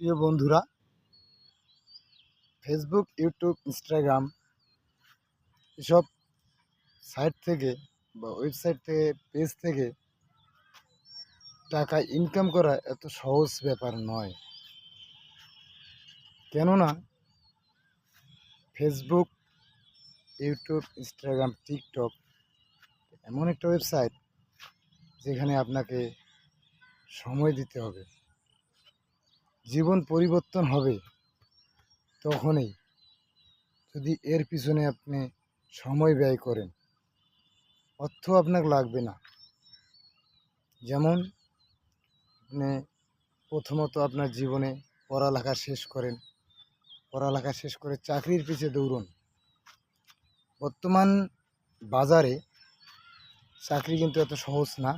প্রিয় বন্ধুরা Facebook YouTube Instagram এসব সাইট থেকে বা ওয়েবসাইট থেকে পেজ থেকে টাকা ইনকাম করা এত সহজ ব্যাপার নয়। কেননা ফেসবুক ইউটিউব ইনস্টাগ্রাম টিকটক এমন একটা ওয়েবসাইট যেখানে আপনাকে সময় দিতে হবে। জীবন পরিবর্তন হবে তখনই যদি এর পিছনে আপনি সময় ব্যয় করেন। অর্থ আপনার লাগবে না। যেমন আপনি প্রথমত আপনার জীবনে পড়ালেখা শেষ করেন। পড়ালেখা শেষ করে চাকরির পিছে দৌড়ন। বর্তমান বাজারে চাকরি কিন্তু এত সহজ না।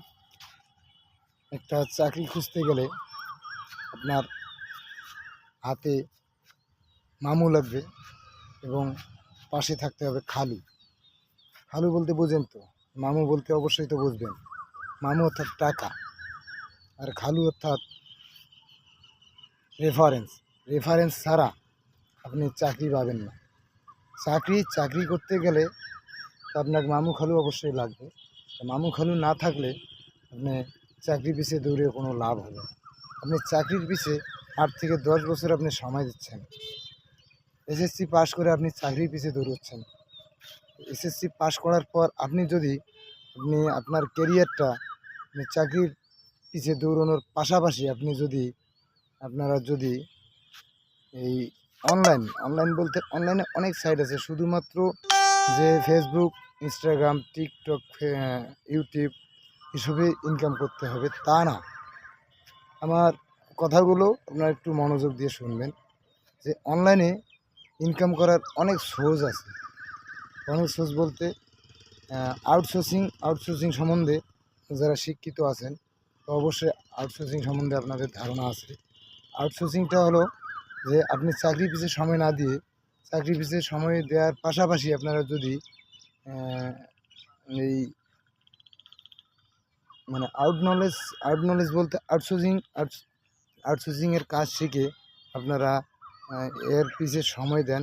একটা চাকরি খুঁজতে গেলে আপনার হাতে মামু লাগবে এবং পাশে থাকতে হবে খালু। খালু বলতে বোঝেন তো, মামু বলতে অবশ্যই তো বুঝবেন। মামু অর্থাৎ টাকা, আর খালু অর্থাৎ রেফারেন্স রেফারেন্স ছাড়া আপনি চাকরি পাবেন না। চাকরি চাকরি করতে গেলে তো আপনার মামু খালু অবশ্যই লাগবে। মামু খালু না থাকলে আপনি চাকরি পিছিয়ে দৌড়ে কোনো লাভ হবে আপনি চাকরির পিছে আট থেকে দশ বছর আপনি সময় দিচ্ছেন। এসএসসি পাস করে আপনি চাকরির পিছে দৌড়চ্ছেন। এসএসসি পাস করার পর আপনি যদি আপনি আপনার কেরিয়ারটা চাকরির পিছে দৌড়ানোর পাশাপাশি আপনি যদি আপনারা যদি এই অনলাইন অনলাইন বলতে অনলাইনে অনেক সাইট আছে। শুধুমাত্র যে ফেসবুক ইনস্টাগ্রাম টিকটক ইউটিউব এসবে ইনকাম করতে হবে। তা না। আমার কথাগুলো আপনারা একটু মনোযোগ দিয়ে শুনবেন, যে অনলাইনে ইনকাম করার অনেক সোর্স আছে। অনেক সোর্স বলতে আউটসোর্সিং আউটসোর্সিং সম্বন্ধে যারা শিক্ষিত আছেন তো অবশ্যই আউটসোর্সিং সম্বন্ধে আপনাদের ধারণা আছে। আউটসোর্সিংটা হলো যে আপনি চাকরি পিছে সময় না দিয়ে, চাকরি পিছে সময় দেওয়ার পাশাপাশি আপনারা যদি এই মানে আউট নলেজ আউট নলেজ বলতে আউটসোর্সিং আউটসোর্সিংয়ের কাজ শিখে আপনারা এর পিছে সময় দেন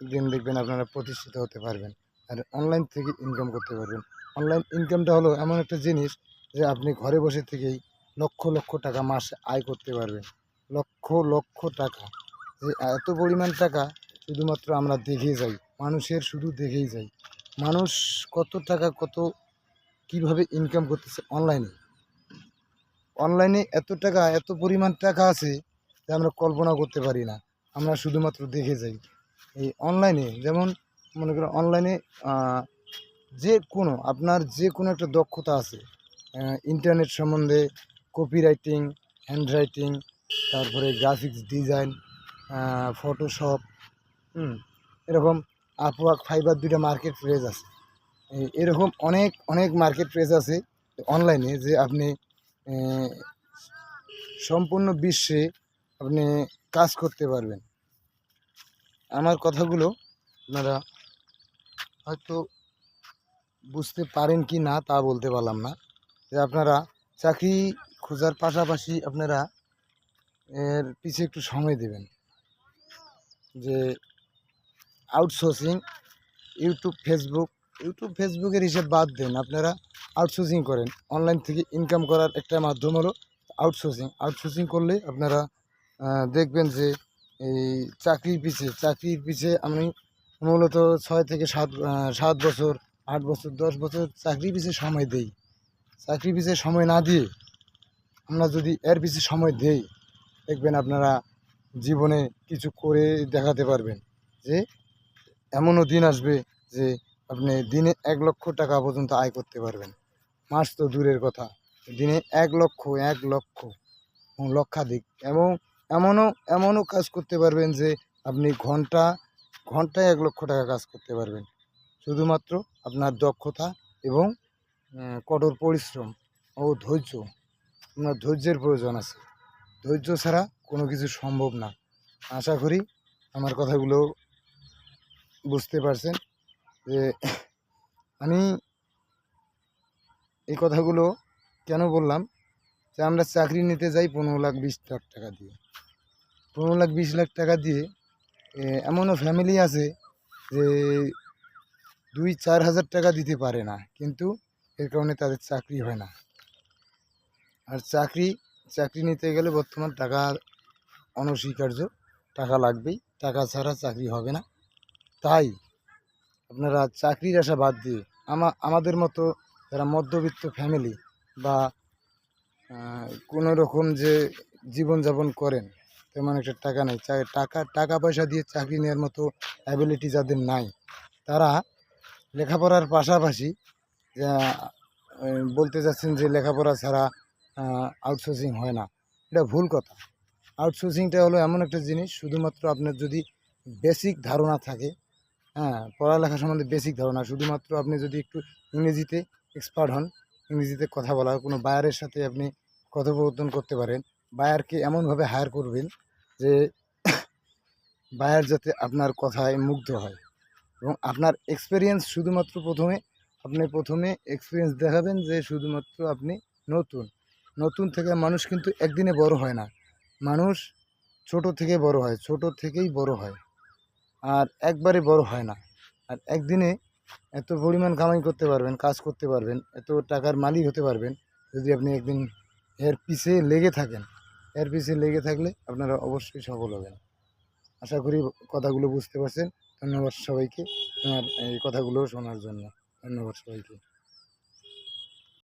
একদিন দেখবেন আপনারা প্রতিষ্ঠিত হতে পারবেন আর অনলাইন থেকে ইনকাম করতে পারবেন। অনলাইন ইনকামটা হলো এমন একটা জিনিস যে আপনি ঘরে বসে থেকেই লক্ষ লক্ষ টাকা মাসে আয় করতে পারবেন। লক্ষ লক্ষ টাকা। যে এত পরিমাণ টাকা শুধুমাত্র আমরা দেখে যাই, মানুষের শুধু দেখেই যাই। মানুষ কত টাকা, কত কীভাবে ইনকাম করতেছে অনলাইনে অনলাইনে এত টাকা, এত পরিমাণ টাকা আছে যে আমরা কল্পনা করতে পারি না। আমরা শুধুমাত্র দেখে যাই। এই অনলাইনে, যেমন মনে করেন অনলাইনে যে কোনো, আপনার যে কোনো একটা দক্ষতা আছে ইন্টারনেট সম্বন্ধে কপি রাইটিং হ্যান্ড রাইটিং তারপরে গ্রাফিক্স ডিজাইন ফটোশপ হুম, এরকম আপওয়ার্ক ফাইবার দুইটা মার্কেট প্লেস আছে। এরকম অনেক অনেক মার্কেট প্লেস আছে অনলাইনে যে আপনি সম্পূর্ণ বিশ্বে আপনি কাজ করতে পারবেন। আমার কথাগুলো আপনারা হয়তো বুঝতে পারেন কি না তা বলতে পারলাম না। যে আপনারা চাকরি খোঁজার পাশাপাশি আপনারা এর পিছে একটু সময় দেবেন। যে আউটসোর্সিং ইউটিউব ফেসবুক ইউটিউব ফেসবুকের হিসেব বাদ দেন, আপনারা আউটসোর্সিং করেন। অনলাইন থেকে ইনকাম করার একটা মাধ্যম হলো আউটসোর্সিং আউটসোর্সিং করলে আপনারা দেখবেন যে এই চাকরির পিছে চাকরির পিছে আমি মূলত ছয় থেকে সাত সাত বছর, আট বছর, দশ বছর চাকরির পিছে সময় দেই। চাকরির পিছে সময় না দিয়ে আমরা যদি এর পিছিয়ে সময় দেই, দেখবেন আপনারা জীবনে কিছু করে দেখাতে পারবেন যে এমনও দিন আসবে যে আপনি দিনে এক লক্ষ টাকা পর্যন্ত আয় করতে পারবেন। মাস তো দূরের কথা। দিনে এক লক্ষ এক লক্ষ লক্ষাধিক। এবং এমনও এমনও কাজ করতে পারবেন যে আপনি ঘণ্টা, ঘন্টায় এক লক্ষ টাকা কাজ করতে পারবেন। শুধুমাত্র আপনার দক্ষতা এবং কঠোর পরিশ্রম ও ধৈর্য। আপনার ধৈর্যের প্রয়োজন আছে। ধৈর্য ছাড়া কোনো কিছু সম্ভব না। আশা করি আমার কথাগুলো বুঝতে পারছেন। যে, আমি এই কথাগুলো কেন বললাম? যে, আমরা চাকরি নিতে যাই পনেরো লাখ, বিশ লাখ টাকা দিয়ে। পনেরো লাখ, বিশ লাখ টাকা দিয়ে এমনও ফ্যামিলি আছে যে, দুই, চার হাজার টাকা দিতে পারে না, কিন্তু এর কারণে তাদের চাকরি হয় না। আর চাকরি চাকরি নিতে গেলে বর্তমান টাকা অনস্বীকার্য, টাকা লাগবেই, টাকা ছাড়া চাকরি হবে না। তাই আপনারা চাকরির আশা বাদ দিয়ে আমা, আমাদের মতো যারা মধ্যবিত্ত ফ্যামিলি বা কোনো রকম যে জীবনযাপন করেন, তেমন একটা টাকা নেই। টাকা টাকা পয়সা দিয়ে চাকরি নেওয়ার মতো অ্যাবিলিটি যাদের নাই, তারা লেখাপড়ার পাশাপাশি বলতে চাচ্ছেন যে লেখাপড়া ছাড়া আউটসোর্সিং হয় না। এটা ভুল কথা। আউটসোর্সিংটা হলো এমন একটা জিনিস, শুধুমাত্র আপনার যদি বেসিক ধারণা থাকে হ্যাঁ পড়ালেখা সম্বন্ধে বেসিক ধারণা। শুধুমাত্র আপনি যদি একটু ইংরেজিতে এক্সপার্ট হন, ইংরেজিতে কথা বলা কোনো বায়ারের সাথে আপনি কথোপকথন করতে পারেন বায়ারকে এমনভাবে হায়ার করবেন যে বায়ার যাতে আপনার কথায় মুগ্ধ হয়। এবং আপনার এক্সপিরিয়েন্স শুধুমাত্র প্রথমে, আপনি প্রথমে এক্সপিরিয়েন্স দেখাবেন যে শুধুমাত্র আপনি নতুন। নতুন থেকে মানুষ কিন্তু একদিনে বড় হয় না। মানুষ ছোট থেকে বড় হয়, ছোট থেকেই বড় হয়। আর একবারে বড় হয় না। আর একদিনে এত পরিমাণ কামাই করতে পারবেন, কাজ করতে পারবেন, এত টাকার মালিক হতে পারবেন, যদি আপনি একদিন এর পিছে লেগে থাকেন। এর পিছে লেগে থাকলে আপনারা অবশ্যই সফল হবেন। আশা করি কথাগুলো বুঝতে পারছেন। ধন্যবাদ সবাইকে আমার এই কথাগুলো শোনার জন্য। ধন্যবাদ সবাইকে।